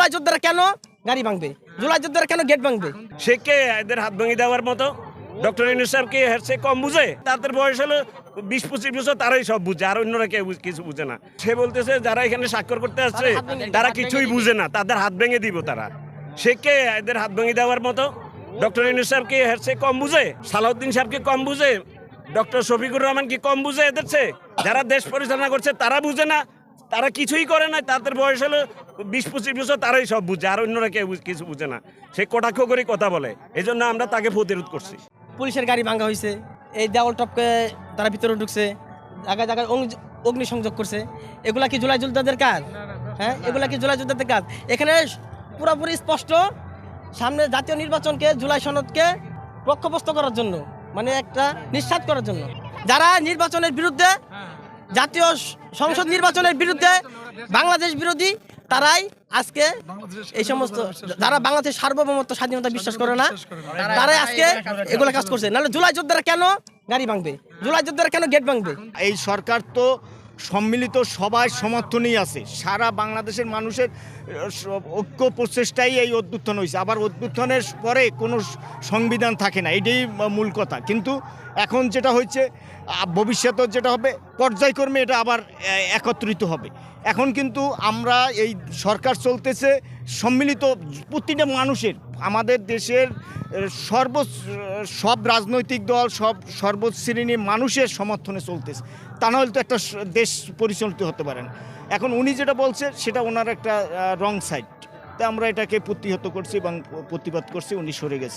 জুলাই যোদ্ধারা কেন গাড়ি ভাঙবে? জুলাই যোদ্ধারা কেন গেট ভাঙবে? সে কে? এদের হাত ভেঙে দেওয়ার মতো। ডক্টর ইউনুস সাহেব কি চেয়ে কম বুঝে? তাদের বয়স হলো বিশ পঁচিশ বছর তারাই সব বুঝে আর অন্যরা কেউ কিছু বুঝে না। সে বলতেছে যারা এখানে স্বাক্ষর করতে আসছে তারা কিছুই বুঝে না তাদের হাত ভেঙে দিব তারা। সে কে? এদের হাত ভেঙে দেওয়ার মতো। ডক্টর ইউনুস সাহেব কি চেয়ে কম বুঝে? সালাউদ্দিন সাহেব কি কম বুঝে? ডক্টর শফিকুর রহমান কি কম বুঝে এদের যারা দেশ পরিচালনা করছে তারা বুঝে না। তারা কিছুই করে না তাদের বয়স হলো বিশ, পঁচিশ বছর, তারাই সব বুঝে, আর অন্যরা কেউ কিছু বুঝে না। সে কটাক্ষ করে কথা বলে এই জন্য আমরা তাকে প্রতিরোধ করছি। পুলিশের গাড়ি ভাঙা হয়েছে এই দেওয়াল টপকে তারা ভিতরে ঢুকছে, জায়গায় জায়গায় অগ্নি- অগ্নিসংযোগ করছে। এগুলা কি জুলাই যোদ্ধাদের কাজ? হ্যাঁ এগুলা কি জুলাই যোদ্ধাদের কাজ? এখানে পুরোপুরি স্পষ্ট, সামনে জাতীয় নির্বাচনকে, জুলাই সনদকে পক্ষপস্ত করার জন্য মানে একটা নিঃস্বাদ করার জন্য। যারা নির্বাচনের বিরুদ্ধে জাতীয় সংসদ নির্বাচনের বিরুদ্ধে বাংলাদেশ বিরোধী তারাই আজকে এই সমস্ত যারা বাংলাদেশের সার্বভৌমত্ব স্বাধীনতা বিশ্বাস করে না তারাই আজকে এগুলো কাজ করছে। নাহলে জুলাই যোদ্ধারা কেন গাড়ি ভাঙবে? জুলাই যোদ্ধারা কেন গেট ভাঙবে? এই সরকার তো সম্মিলিত সবাই সমর্থনেই আছে। সারা বাংলাদেশের মানুষের ঐক্য প্রচেষ্টাই এই অভ্যুত্থান হয়েছে। আবার অভ্যুত্থানের পরে কোনো সংবিধান থাকে না, এটাই মূল কথা। কিন্তু এখন যেটা হয়েছে ভবিষ্যতে যেটা হবে, পর্যায়ক্রমে এটা আবার একত্রিত হবে। এখন কিন্তু আমরা এই সরকার চলতেছে, সম্মিলিত প্রতিটা মানুষের, আমাদের দেশের সর্ব সব রাজনৈতিক দল, সব সর্বশ্রেণীর মানুষের সমর্থনে চলতেছে। তা নাহলে তো একটা দেশ পরিচালিত হতে পারেন এখন উনি যেটা বলছে, সেটা ওনার একটা রং সাইড তা আমরা এটাকে প্রতিহত করছি এবং প্রতিবাদ করছি, উনি সরে গেছে।